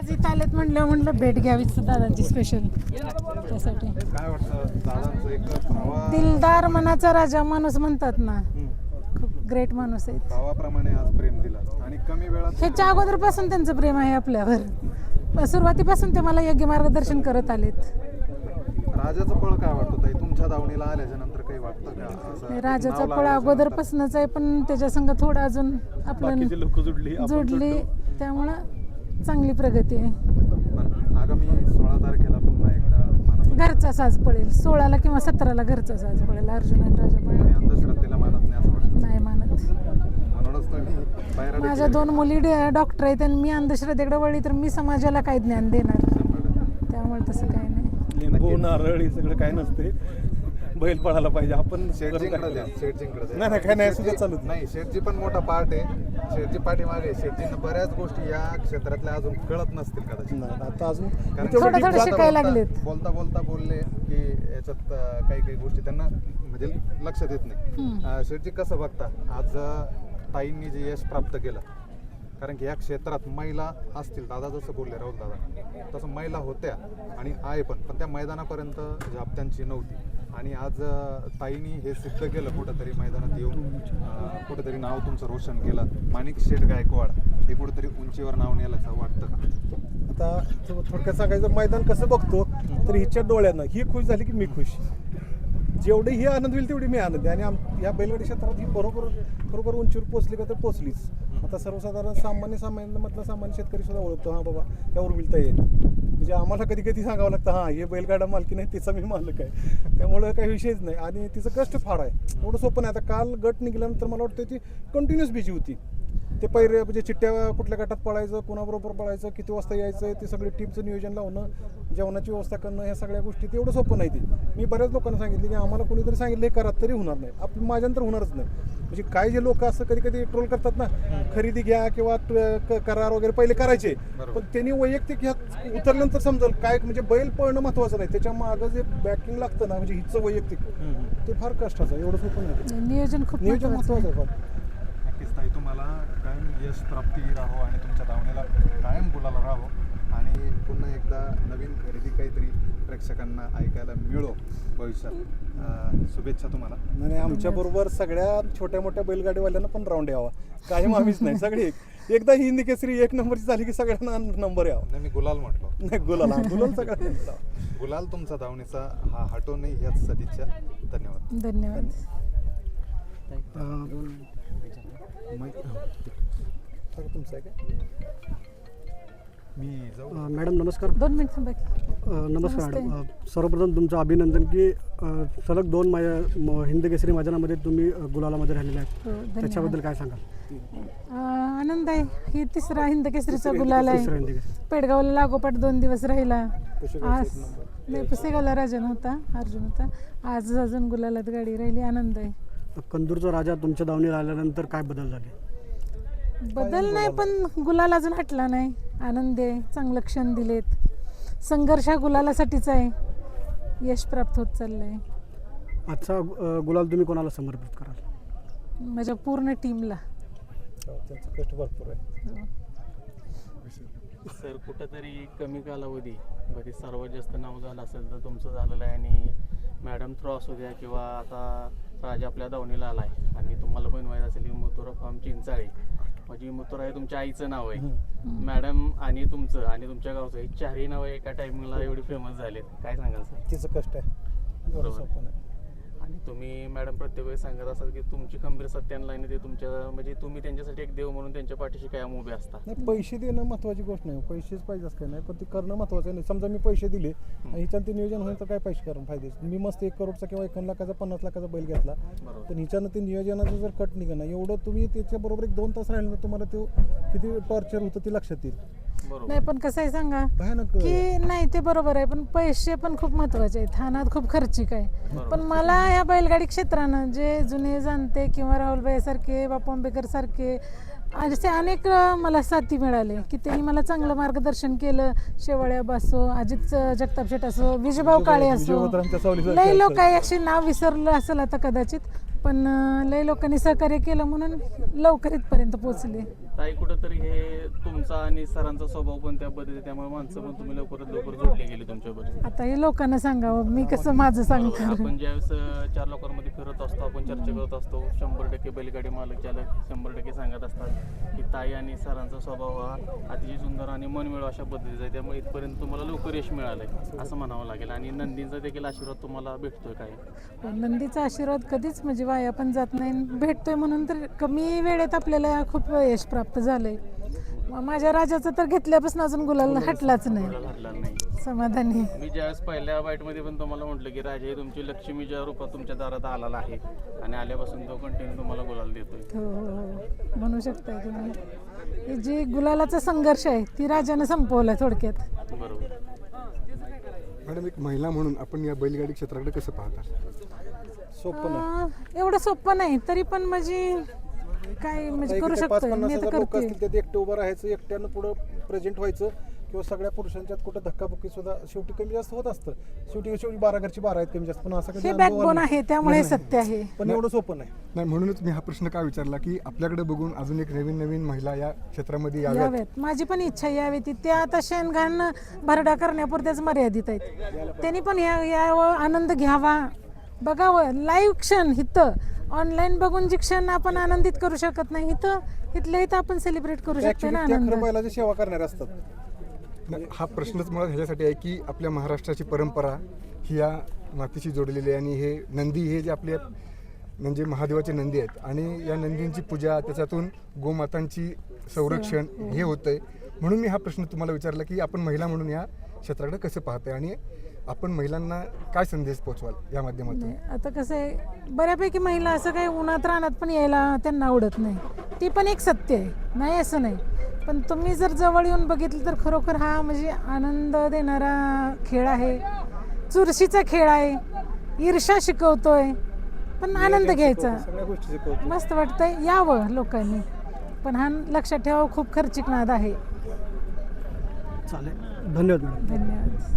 आज इथं आलेत म्हणलं म्हणलं भेट घ्यावीच दादांची स्पेशल त्यासाठी. काय वाटतं दादांचं एक भावा दिलदार मनाचा राजा माणूस म्हणतात ना. खूप ग्रेट माणूस आहे भावाप्रमाणे आज प्रेम दिला. आणि कमी वेळात ह्याच्या अगोदरपासून त्यांचं प्रेम आहे आपल्यावर. सुरुवातीपासून ते मला योग्य मार्गदर्शन करत आलेत. राजाचं पळ काय वाटतं ताई? तुमच्या दावणीला आल्याच्यानंतर काही वाटतं का? असं राजाचा नाव पळ लागल्याच्या अगोदरपासूनच आहे पण त्याच्या संग थोडं अजून आपलं बाकीचे लोक जुडली आपण जोडली जोडलो. त्यामुळं चांगली प्रगती आहे. आगामी सोळा तारखेला पुन्हा एकदा घरचा साज पडेल. सोळाला किंवा सतराला घरचा साज पडेल. अर्जुन आणि राजा अंधश्रद्धेला मानत नाही नाही मानत. माझ्या दोन मुली डॉक्टर आहेत आणि मी अंधश्रद्धेकडे वळली तर मी समाजाला काय ज्ञान देणार त्यामुळे तसं काही नाही. लिंबू नारळ हे सगळं काय नसते. बैल पळायला पाहिजे. आपण शेटजींकडे द्या. नाही, नाही, काय नाही, सुद्धा चालू दे. नाही. शेटजी पण मोठा पार्ट आहे. शेटजी पाठीमागे शेटजींना बऱ्याच गोष्टी या क्षेत्रातल्या अजून कळत नसतील कदाचित नाही, आता अजून कारण तेवढं थोडं deep थोडं जात- शिकायला बोलता- लागलेत. बोलता बोलता बोलले की याच्यात अं, काही काही गोष्टी त्यांना म्हणजे लक्षात येत नाही. अं, शेठजी कसं बघता आज अं, ताईंनी जे यश प्राप्त केलं कारण की या क्षेत्रात महिला असतील दादा जसं बोलले राहुल दादा तसं महिला होत्या आणि आहे पण पण त्या मैदानापर्यंत जाप त्यांची नव्हती आणि आज ताईनी ताईंनी हे सिद्ध केलं कुठंतरी मैदानात येऊन. कुठंतरी नाव तुमचं रोशन केलं. माणिक शेठ गायकवाड हे कुठंतरी उंचीवर नाव नेल्याचं वाटतं का? आता थोडक्यात सांगायचं मैदान कसं बघतो तर हिच्या डोळ्यानं ही खुश झाली की मी खुश. जेवढी ही आनंद होईल तेवढी मी आनंद आहे. आणि आम या बैलगाडी क्षेत्रात ही बरोबर बरोबर उंचीवर पोचली का तर पोचलीच. आता सर्वसाधारण सामान्य सामान्यामधला सामान्य शेतकरी सुद्धा ओळखतो. हां बाबा या उर्मिलता येईल म्हणजे आम्हाला कधी कधी सांगावं लागतं हां हे बैलगाडा मालकी नाही तिचा मी मालक आहे. त्यामुळं काही विषयच नाही. आणि तिचं कष्ट फार आहे. एवढं सोपं नाही. आता काल गट निघाल्यानंतर मला वाटतं ती कंटिन्युअस बिजी होती. ते पैरे म्हणजे चिठ्ठ्या कुठल्या गटात पळायचं कोणाबरोबर पळायचं किती वाजता यायचं ते सगळे टीमचं नियोजन लावणं जेवणाची व्यवस्था करणं ह्या सगळ्या गोष्टी ते एवढं सोपं नाही ते. मी बऱ्याच लोकांना सांगितले की आम्हाला कोणीतरी सांगितलं हे करा तरी होणार नाही. आपण माझ्यानंतर होणारच नाही. म्हणजे काही जे लोक असं कधी कधी ट्रोल करतात ना खरेदी घ्या किंवा करार वगैरे पहिले करायचे. पण त्यांनी वैयक्तिक ह्यात उतरल्यानंतर समजेल काय म्हणजे बैल पळणं महत्वाचं नाही. त्याच्या मागं जे बॅकिंग लागतं ना म्हणजे हिचं वैयक्तिक ते फार कष्टाचं एवढं सोपं नाही. नियोजन खूप नियोजन महत्वाचं फार. ताई तुम्हाला कायम यश प्राप्ती राहो आणि तुमच्या धावण्याला कायम गुलाला राहो. आणि पुन्हा एकदा नवीन खरेदी काहीतरी प्रेक्षकांना ऐकायला मिळो भविष्यात. शुभेच्छा तुम्हाला. आणि आमच्या बरोबर सगळ्या छोट्या मोठ्या बैलगाडीवाल्यांना पण राऊंड यावा. कायम आम्हीच नाही सगळे एक. एकदा हिंदी केसरी एक नंबरची झाली की सगळ्यांना नंबर यावा. नाही मी गुलाल म्हटलो. नाही गुलाल हा, गुलाल सगळ्यांना गुलाल तुमचा धावणीचा हा हटो नाही याच सदिच्छा. धन्यवाद. धन्यवाद. तुमचं आहे का मी जाऊ अ, मॅडम नमस्कार. दोन मिनिट थांबा की. अ, नमस्कार. मॅडम अ, सर्वप्रथम तुमचं अभिनंदन की अ, सलग दोन माझ्या म- हिंद केसरी मैदानामध्ये तुम्ही अ, गुलालामध्ये राहिलेले आहेत. हो, धन्यवाद. त्याच्याबद्दल काय सांगाल? अं, आनंद आहे ही तिसरा हिंद केसरीचा गुलाल तिसरं आहे. हिंद केसरी पेडगावला लागोपाठ दोन दिवस राहिला. आज. नाही पुसेगावला राजा नव्हता अर्जुन होता. आज अजून गुलालात गाडी राहिली. आनंद आहे कंदूरचा राजा तुमच्या दावणीला आल्यानंतर काय बदल झाले? बदल नाही पण गुलाल अजून हटला नाही. आनंद आहे चांगलं क्षण दिलेत. संघर्ष हा गुलालासाठीच आहे. यश प्राप्त होत चाललंय. आजचा अ, गुलाल तुम्ही कोणाला समर्पित कराल? माझ्या पूर्ण टीमला. हो, त्यांचं कष्ट भरपूर आहे. सर कुठंतरी कमी कालावधी मध्ये सर्वात जास्त नाव झालं असेल तर तुमचं झालेलं आहे आणि मॅडम थ्रू असू द्या किंवा आता राजा आपल्या दावणीला आला आहे आणि तुम्हाला पण माहीत असेल की मथुरा फार्म चिंचाळे. म्हणजे मथुरा हे तुमच्या आईचं नाव आहे. मॅडम आणि तुमचं आणि तुमच्या गावचं हे चारही नावं एका टायमिंगला एवढी फेमस झालेत. काय सांगाल सर तिचं कष्ट आहे. बरोबर. तुम्ही मॅडम प्रत्येक वेळेस सांगत असाल की तुमची खंबीर सत्यानला आणि ते तुमच्या म्हणजे तुम्ही त्यांच्यासाठी एक देव म्हणून त्यांच्या पाठीशी कायम उभे असता? नाही पैसे देणं महत्वाची गोष्ट नाही पैसेच पाहिजे असं काही नाही पण ते करणं महत्वाचं नाही. समजा मी पैसे दिले आणि हिच्यानं ते नियोजन होईल तर काय पैसे करून फायदे? मी मस्त एक करोडचा किंवा एकोण लाखाचा पन्नास लाखाचा बैल घेतला पण हिच्यानं ते नियोजनाचं जर कट निघणं एवढं तुम्ही त्याच्याबरोबर एक दोन तास राहिलं तुम्हाला ते किती टॉर्चर होतं ते लक्षात येईल. नाही पण कसं आहे सांगा? भयानक की नाही ते बरोबर आहे पण पैसे पण खूप महत्त्वाचे आहेत. हानात खूप खर्चिक आहे. पण मला या बैलगाडी क्षेत्रानं जे जुने जाणते किंवा राहुलबाई सारखे बापू आंबेकर सारखे असे अनेक मला साथी मिळाले की त्यांनी मला चांगलं मार्गदर्शन केलं. शेवळ्या असो अजित जगताप शेट असो विजयभाऊ काळे असो. लय लोक. आहे असे नाव विसरलं असेल आता कदाचित पण लय लोकांनी सहकार्य केलं म्हणून लवकर इथपर्यंत पोहोचले. ताई कुठंतरी हे तुमचा आणि सरांचा स्वभाव पण त्या पद्धती त्यामुळे माणसं पण तुम्ही लवकरात लवकर जोडले गेले तुमच्याबरोबर आता हे लोकांना सांगावं मी कसं माझं सांगतो आपण ज्यावेळेस अं, चार लोकांमध्ये फिरत असतो आपण चर्चा करत असतो शंभर टक्के बैलगाडी मालक चालक शंभर टक्के सांगत असतात की ताई आणि सरांचा स्वभाव हा अतिशय सुंदर आणि मनमिळव अशा पद्धतीचा आहे. त्यामुळे इथपर्यंत तुम्हाला लवकर यश मिळालंय असं म्हणावं लागेल. आणि नंदींचा देखील आशीर्वाद तुम्हाला भेटतोय काय नंदीचा आशीर्वाद कधीच म्हणजे वाया पण जात नाही. भेटतोय म्हणून तर कमी वेळेत आपल्याला खूप यश प्राप्त झालंय. माझ्या राजाचं तर घेतल्यापासून अजून गुलाल हटलाच नाही. नाही. समाधानी. मी ज्यावेळेस पहिल्या बाईटमध्ये पण तुम्हाला म्हटलं की राजा हे तुमची लक्ष्मीच्या रूपात तुमच्या दारात आलेला आहे आणि आल्यापासून तो कंटिन्यू तुम्हाला गुलाल देतोय. हो हो हो. म्हणू शकताय तुम्ही. हे जी गुलालाचा संघर्ष आहे ती राजाने संपवलाय थोडक्यात. बरोबर. मॅडम एक महिला म्हणून आपण या बैलगाडी क्षेत्राकडे कसं पाहता? सोपं नाही. अं, एवढं सोपं नाही तरी पण म्हणजे काय म्हणजे आता करू इकडे शकतोय पन्नास मी तर हजार लोक करते असतील त्यात एकटं उभं राहायचं एकट्यानं पुढं प्रेझेंट व्हायचं किंवा सगळ्या पुरुषांच्यात कुठं धक्काबुक्की सुद्धा शेवटी कमी जास्त होत असतं. शेवटी शेवटी बारा घरची बारा आहेत कमी जास्त पण असं कधी हे आला बॅकबोन नाही. आहे त्यामुळे सत्य आहे. पण एवढं सोपं नाही. नाही म्हणूनच मी हा प्रश्न का विचारला की आपल्याकडे बघून अजून एक नवीन नवीन महिला या क्षेत्रामध्ये याव्यात? याव्यात. माझी पण इच्छा यावी ती. त्या आता शेणघाण भरडा करण्यापुरत्याच मर्यादित आहेत. त्यांनी पण या यावं आनंद घ्यावा. बघावं. लाईव्ह क्षण इथं ऑनलाईन बघून जे क्षण आपण आनंदित करू शकत नाही इथं इथल्या इथं आपण सेलिब्रेट करू शकतो ना आनंद. बैलाची सेवा करणारे असतात. नाही, हा प्रश्नच मला ह्याच्यासाठी आहे की आपल्या महाराष्ट्राची परंपरा ही या मातीशी जोडलेली आहे आणि हे नंदी हे जे आपले म्हणजे महादेवाचे नंदी आहेत आणि या नंदींची पूजा त्याच्यातून गोमातांची संरक्षण हे होतंय. म्हणून मी हा प्रश्न तुम्हाला विचारला की आपण महिला म्हणून या क्षेत्राकडे कसं पाहताय? आणि आपण महिलांना काय संदेश पोचवाल या माध्यमातून? आता कसं आहे बऱ्यापैकी महिला असं काही उन्हात रानात पण यायला त्यांना आवडत नाही. ती पण एक सत्य आहे नाही असं नाही. पण तुम्ही जर जवळ येऊन बघितलं तर खरोखर हा म्हणजे आनंद देणारा खेळ आहे. चुरशीचा खेळ आहे. ईर्षा शिकवतोय. पण आनंद घ्यायचा. सगळ्या गोष्टी शिकवतो. मस्त वाटतंय यावं लोकांनी. पण हा लक्षात ठेवा खूप खर्चिक नाद आहे. चालेल. धन्यवाद मॅडम. धन्यवाद.